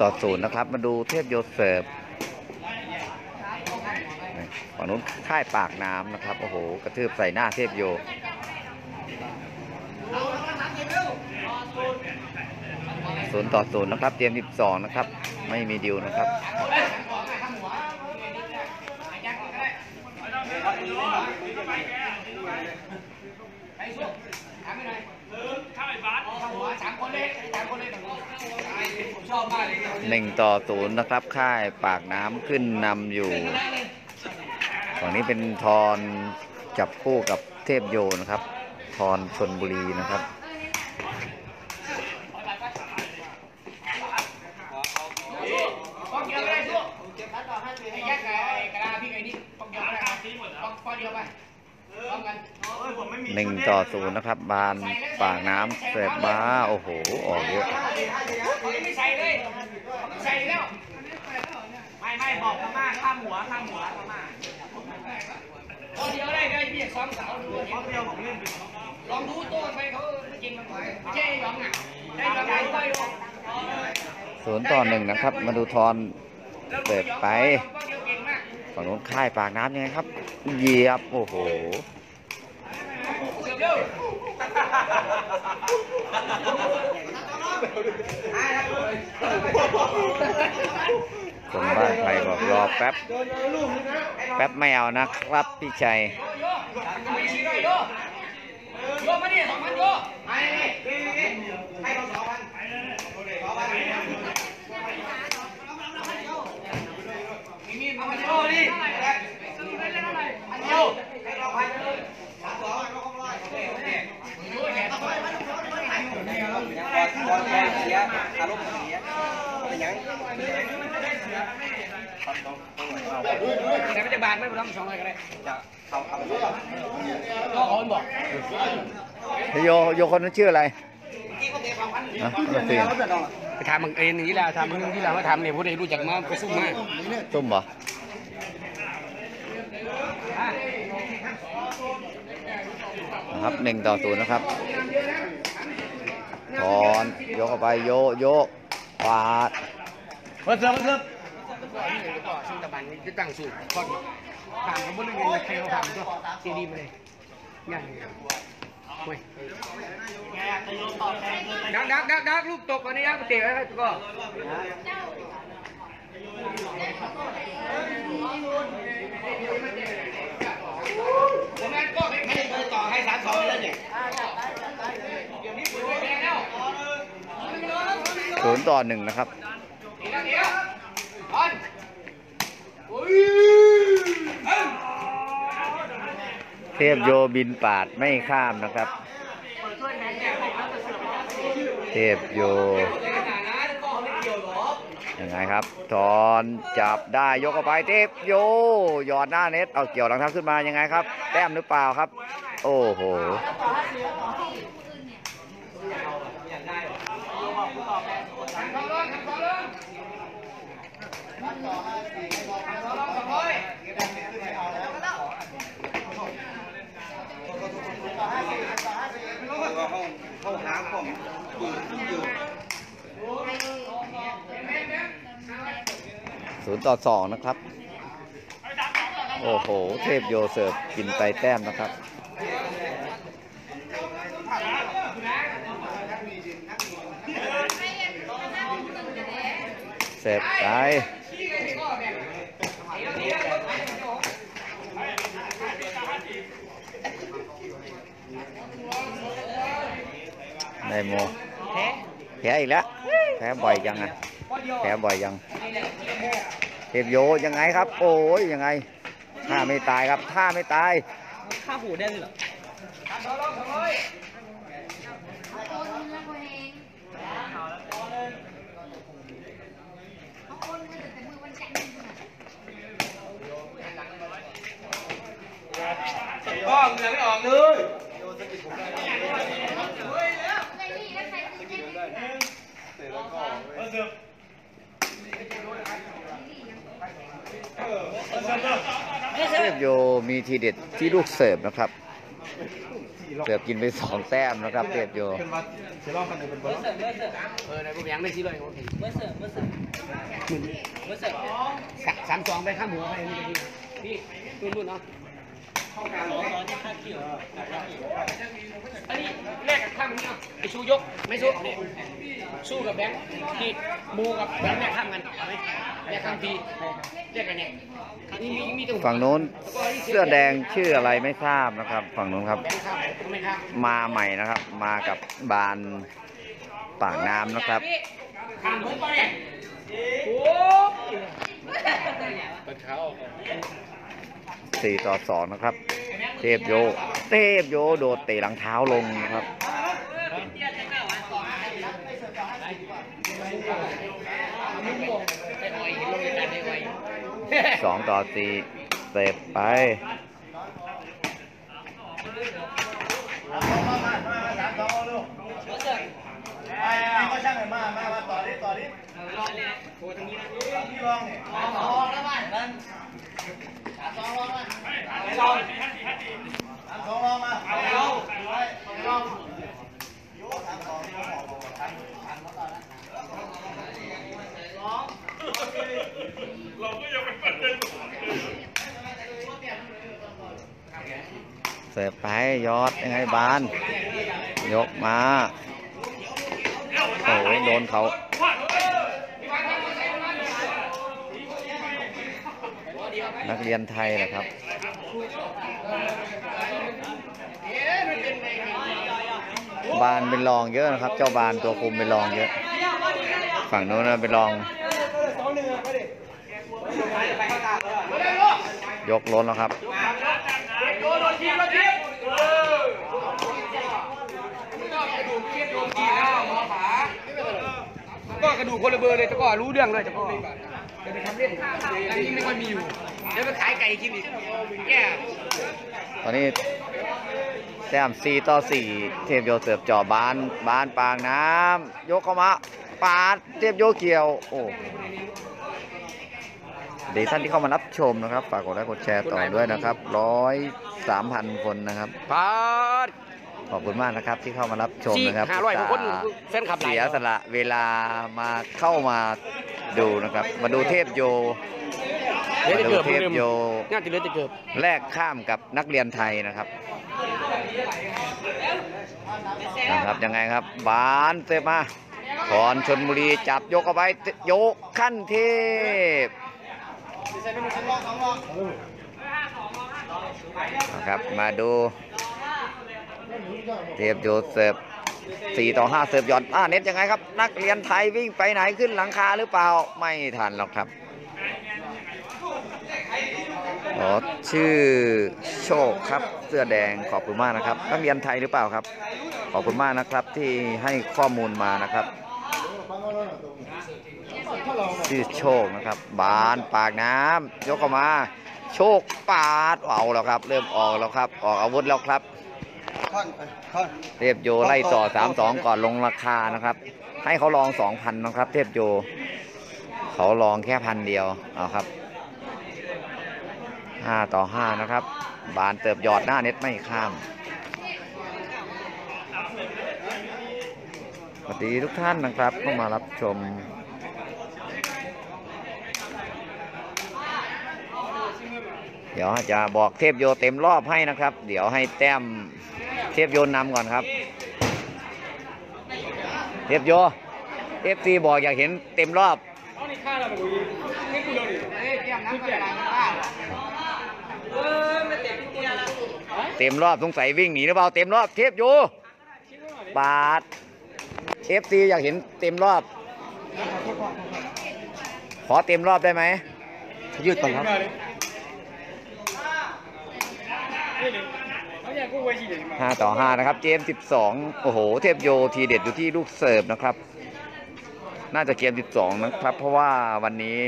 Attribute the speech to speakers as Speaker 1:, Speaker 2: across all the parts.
Speaker 1: ต่อศูนย์นะครับ มาดูเทพโยเสิร์ฟฝั่งนู้นค่ายปากน้ำนะครับ โอ้โห กระทืบใส่หน้าเทพโยศูนย์ต่อศูนย์นะครับ เตรียม12 นะครับ ไม่มีดิวนะครับ หนึ่งต่อศูนย์นะครับ ค่ายปากน้ำขึ้นนำอยู่ฝั่งนี้เป็นทอนจับคู่กับเทพโยนะครับ ทอนชนบุรีนะครับหนึ่งต่อศูนย์นะครับ บานปากน้ำเสิร์ฟบ้า โอ้โห ออกเยอะ
Speaker 2: ใส่แล้ว
Speaker 3: ไม่ไม่บอกพม่าข้ามหัวข้ามหัวพม่า
Speaker 2: ป้องเดียวได้ได้พี่ซ้อมสาวดู
Speaker 3: เพราะเดียวผมเล่นอยู่
Speaker 2: ลองดูตัวไปเขาไม่จริงมันไม่ใช่หยองอะได้หยองไหนไปดู
Speaker 1: ศูนย์ต่อหนึ่งนะครับ มาดูทอนเสิร์ฟไป
Speaker 2: ป้องเดียวเก่งมาก
Speaker 1: ฝั่งนู้นค่ายปากน้ำยังไงครับ เหยียบ โอ้โห
Speaker 2: เสิร์ฟเร็ว
Speaker 1: คนบ้านไทยบอกรอ แป๊บ แป๊บไม่เอานะครับพี่ชัย
Speaker 2: โยโไม่จะบาดไม่ต้องสองอะไรก็ได้
Speaker 3: จะเขาเอา
Speaker 2: ก็คนบอก
Speaker 1: โยโยคนนั้นชื่ออะไรนะเราเปลี่ยน
Speaker 2: ไปทำมึงเองนี่แหละทำมึงที่เราทำเนี่ยผู้ใดรู้จักมากไปสู้มมา
Speaker 1: ตุ้มเหรอนะครับหนึ่งต่อศูนย์นะครับทอนโยกเข้าไปโยโยปาด
Speaker 3: เพิ่มเพิ่มเพิ่ม
Speaker 2: ก็ซึ่งตะบันนี่ตั้งสูตร คนทำเขาไม่ได้เงินใครเขาทำก็ซีดีมาเลยง่ายเว้ยดักดักดักดักลูกตกอันนี้ยักเตะแล้วก็ ผมงั้นก็ไม่เคยต่อให้สามสองเลยเนี่ยเดี๋ยวนี้ผมไม่แพ้แล้ว
Speaker 1: ศูนย์ต่อหนึ่งนะครับ
Speaker 2: เดี๋ยวเดี๋ยวบอลอุ้ย
Speaker 1: เทพโยบินปาดไม่ข้ามนะครับ เทพโยยังไงครับถอนจับได้ยกเข้าไปเทพโยหยอดหน้าเน็ตเอาเกี่ยวหลังเท้าขึ้นมายังไงครับ แต้มหรือเปล่าครับ โอ้โห
Speaker 3: เขา หาผมอยู่อยู่
Speaker 1: ศูนย์ต่อสองนะครับ โอ้โห เทพโยเสิร์ฟกินไปแต้มนะครับเสิร์ฟไป ได้โมแพ้อีกแล้วแพ้บ่อยยังอะแพ้บ่อยยังเทพโยยังไงครับ โอ้ยยังไงท่าไม่ตายครับท่าไม่ตาย
Speaker 3: ข้าหูได้เลยเหรอ
Speaker 4: คนละคนเองเขาโอนเงินแต่มือวันจันทร์นี่นะ
Speaker 3: ก็เงินไม่ออกเลย
Speaker 4: ใครนี่แล้วใครคือแค่นี้นะ
Speaker 1: เทพโยมีทีเด็ดที่ลูกเสิร์ฟนะครับ เสิร์ฟกินไปสองแต้มนะครับเทพโย
Speaker 3: เป็นวัดเสียรอบคันหนึ่งเป็นบอ
Speaker 2: ออในพวกยังได้สิเลยโอเคเมื่อเสิร์ฟเมื่อเสิร์ฟเมื่อเสิร์ฟสามสองไปข้ามหัวไปนี่พี่รุ่นรุ่นเนาะ อันนี้แลกกับข้ามนี้เนาะไอชูยกไม่สู้เนี่ยสู้กับแบงค์ที่บูกับแบงค์แลกข้ามกันเอาไหมแลกข้ามทีแลกกันเนี่ยนี่มีมีตรง
Speaker 1: ฝั่งนู้นเสื้อแดงชื่ออะไรไม่ทราบนะครับ ฝั่งนู้นครับ
Speaker 2: แบงค์ข้ามไม่ข้าม
Speaker 1: มาใหม่นะครับ มากับบานปากน้ำนะครับ
Speaker 2: ข้ามผมไปเนี่ยโอ้เปิดเขา
Speaker 1: สี่ต่อสองนะครับ เทพโย เทพโยโดดเตะหลังเท้าลงนะครับสองต่อสี่เสร็จไป
Speaker 3: ก็ช่าง เลยมามามาต่อดิต่อดิพี่ลองเนี่ยสามสองลองมา
Speaker 1: เสิร์ฟไปยอดยังไงบาน ยกมา โอ้ยโดนเขา นักเรียนไทยนะครับบานเป็นรองเยอะนะครับ เจ้าบานตัวคุมเป็นรองเยอะ ฝั่งโน้นนะเป็นรอง ยกล้นแล้วครับ
Speaker 2: โดนโดนทีมโดนทีมกระดูกเทียบโดนทีแล้วหมอขาก็กระดูกคนละเบอร์เลยแต่ก็รู้เรื่องเลยแต่ก็จะไปทำเล่นอันนี้ไม่ค่อยมีอยู่ เดี๋ยวไปขายไก่กินอีกแก่
Speaker 1: ตอนนี้แต้ม4ต่อ 4 เทพโยเสิร์ฟจ่อบานบานปางน้ำยกเข้ามาปาดเทพโยเกี่ยว โอ้เดี๋ยวท่านที่เข้ามารับชมนะครับ ฝากกดไลค์กดแชร์ต่อด้วยนะครับร้อยสามพันคนนะครับ
Speaker 2: พาด
Speaker 1: ขอบคุณมากนะครับที่เข้ามารับชมนะครับ
Speaker 2: ห้าร้อยกว่าคน
Speaker 1: อุตส่าห์
Speaker 2: แฟนคลับหลาย
Speaker 1: เสียสละเวลามาเข้ามาดูนะครับ มาดูเทพโย
Speaker 2: เดี๋ยว
Speaker 1: มา
Speaker 2: จะ
Speaker 1: ดู
Speaker 2: เกิด
Speaker 1: เทพโย
Speaker 2: งานติดเลยจะเกิด
Speaker 1: แลกข้ามกับนักเรียนไทยนะครับนะครับยังไงครับ บานเตะมาถอนชนบุรีจับยกเข้าไปยกขั้นเทพนะครับมาดูเทพโยเสิร์ฟ4ต่อ5เสิร์ฟหย่อนอ่าเน็ตยังไงครับ นักเรียนไทยวิ่งไปไหนขึ้นหลังคาหรือเปล่า ไม่ทันหรอกครับ อ๋อชื่อโชคครับเสื้อแดงขอบคุณมากนะครับนักเรียนไทยหรือเปล่าครับ ขอบคุณมากนะครับที่ให้ข้อมูลมานะครับชื่อโชคนะครับ บานปากน้ำยกเข้ามา โชคปาดเอาแล้วครับ เริ่มออกแล้วครับ ออกอาวุธแล้วครับเทพโยไล่ต่อ3-2ก่อนลงราคานะครับ ให้เขาลอง2,000นะครับ เทพโย เขาลองแค่พันเดียวเอาครับ 5 ต่อ 5 นะครับ บานเติบหยอดหน้าเน็ตไม่ข้ามสวัสดีทุกท่านนะครับเข้ามารับชมเดี๋ยวจะบอกเทพโยเต็มรอบให้นะครับ เดี๋ยวให้แต้มเทพโยนำก่อนครับ เทพโยเอฟซีบอกอยากเห็นเต็มรอบ เต็มรอบสงสัยวิ่งหนีหรือเปล่าเต็มรอบเทพโยบาทเอฟซีอยากเห็นเต็มรอบ ขอเต็มรอบได้ไหม
Speaker 3: ยืดก่อนครับ
Speaker 1: ห้าต่อห้านะครับ เจมสิบสองโอ้โห เทพโยทีเด็ดอยู่ที่ลูกเสิร์ฟนะครับ น่าจะเกมสิบสองนะครับ เพราะว่าวันนี้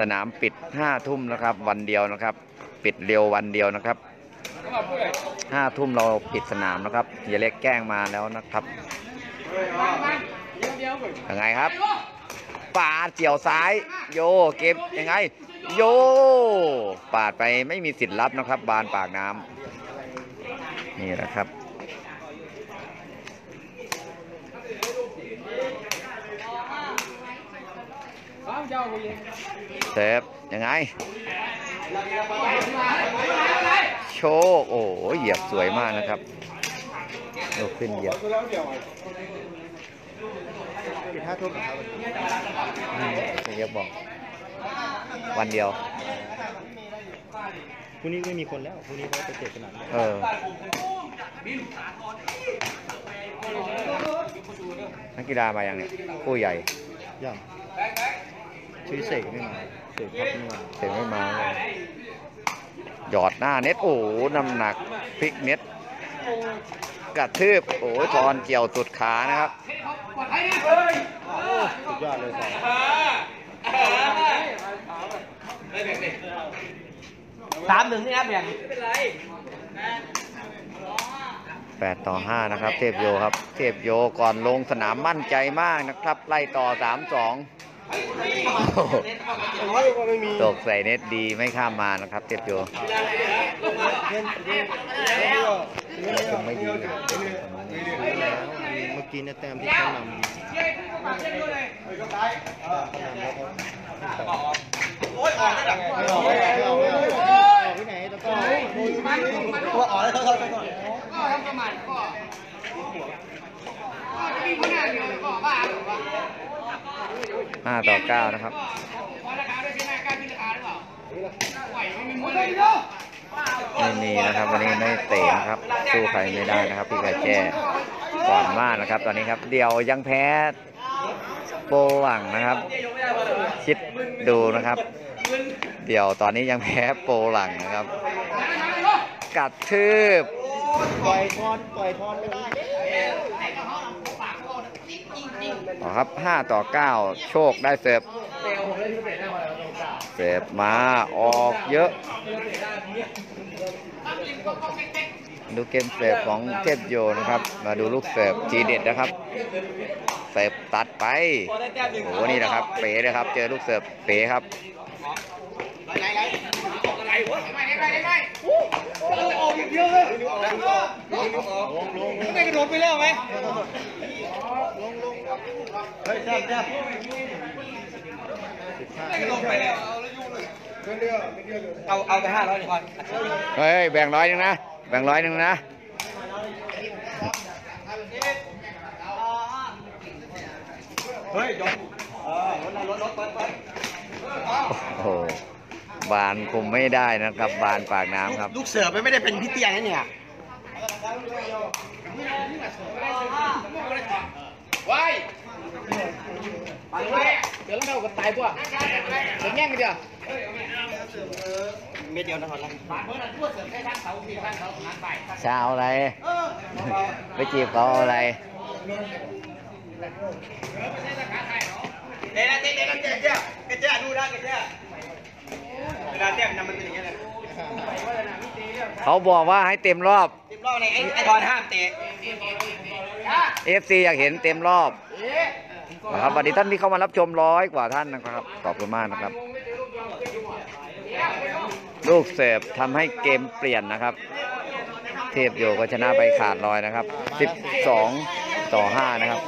Speaker 1: สนามปิดห้าทุ่มนะครับ วันเดียวนะครับ ปิดเร็ววันเดียวนะครับ ห้าทุ่มเราปิดสนามนะครับอย่าเล็กแกล้งมาแล้วนะครับยังไงครับปาดเกี่ยวซ้าย โยเก็บยังไง โยปาดไปไม่มีสิทธิ์รับนะครับ บานปากน้ำนี่แหละครับเซฟยังไง ชค โอ้โหเหยียบสวยมากนะครับยกขึ้นเหยียบ
Speaker 3: ปิดห้าทุ่มครับ
Speaker 1: อืมเหยียบบอก วันเดียว
Speaker 3: พรุ่งนี้ไม่มีคนแล้วพรุ่งนี้เขาไปเจ็บขนาด
Speaker 1: เออนักกีฬามาอย่างเนี่ยผู้ใหญ่
Speaker 3: ยังชื่อเสกไม่มาเสกครับไม่มา
Speaker 1: เสียงไม่มาเลย หยอดหน้าเน็ตโอ้โหน้ำหนักพลิกเน็ตกระทืบโอ้ยทอนเกี่ยวตุดขานะครับ
Speaker 3: สุดยอดเลยสอง
Speaker 2: สามหนึ่งนี่นะแบ่ง
Speaker 1: 8ต่อ5นะครับ เทพโยครับ เทพโยก่อนลงสนามมั่นใจมากนะครับ ไล่ต่อ3 2 ตกใส่เน็ตดีไม่ข้ามมานะครับเทพโยคงไม่ดีเลย
Speaker 3: เมื่อกี้เนี่ยแต้มที่เขานำเขานำแล้วเขาโอ้ยออกได้หรอไม่ออกไม่ออกไม่ออกไม่ออกที่ไหนตะก้อตัวออกแล้วเขาเขาเขา
Speaker 2: ก็ทำประมาทก็ก็จะมีคนหน้าเดียวก็บ้าหรือว่า
Speaker 1: 5 ต่อ 9 นะครับ
Speaker 2: พอราคาด้วยใช่ไหมกล้าขึ้นราคาหรือเปล่าไหวไม่มีมุ้ยเลย
Speaker 1: ไม่มีนะครับ วันนี้ไม่เตะนะครับ สู้ใครไม่ได้นะครับ พี่ก่แจ้ก่อนมากนะครับ ตอนนี้ครับ เดี่ยวยังแพ้โปหวังนะครับ คิดดูนะครับ เดี่ยวตอนนี้ยังแพ้โปหลังนะครับ กัดทืบ
Speaker 3: ปล่อยทอนปล่อยทอนไม่ได้
Speaker 1: ต่อครับ5ต่อ9โชคได้เสิร์ฟเสิร์ฟมาออกเยอะ ดูเกมเสิร์ฟของเทพโยนะครับ มาดูลูกเสิร์ฟทีเด็ดนะครับ เสิร์ฟตัดไปโอ้โหนี่นะครับ เป๋เลยครับ เจอลูกเสิร์ฟเป๋ครับ
Speaker 2: ไม่กระโดดไปแล้วไหม
Speaker 3: เฮ้ยแซ่บแซ่บ
Speaker 2: ไม่กระโดดไปแล้วเอาเอาไปห้าร้อยดีกว่า
Speaker 1: เฮ้ยแบ่งร้อยหนึงนะ แบ่งร้อยหนึงนะ
Speaker 3: เฮ้ยยกเออรถรถรถเปิดเปิด
Speaker 1: โอ้โห บานคุมไม่ได้นะครับ บานปากน้ำครับ
Speaker 3: ลูกเสือไม่ได้เป็นพี่เตี้ยนะเนี่ย
Speaker 2: ว้ายไปเลยเดี๋ยวเราก็ตายตัวเดี๋ยวแย่งกันเดี๋ยว
Speaker 3: เม็ดเดียวนะครับ
Speaker 1: จะเอาอะไร ไปจีบเขาเอาอะไร
Speaker 3: เดี๋ยวนะเดี๋ยวนะเจ๊เจ๊เจ๊ดูนะเจ๊เวลาเจ๊มันมันเป็นอย่างเงี้ยเลย
Speaker 1: เขาบอกว่าให้เต็มรอบ
Speaker 3: สิบรอบเลยไอ้ไอ้บอลห้ามเตะ
Speaker 1: FC อยากเห็นเต็มรอบนะครับสวัสดีท่านที่เข้ามารับชมร้อยกว่าท่านนะครับขอบคุณมากนะครับ ลูกเสิร์ฟทำให้เกมเปลี่ยนนะครับ เทพโยก็ชนะไปขาดลอยนะครับ 12 ต่อ 5 นะครับ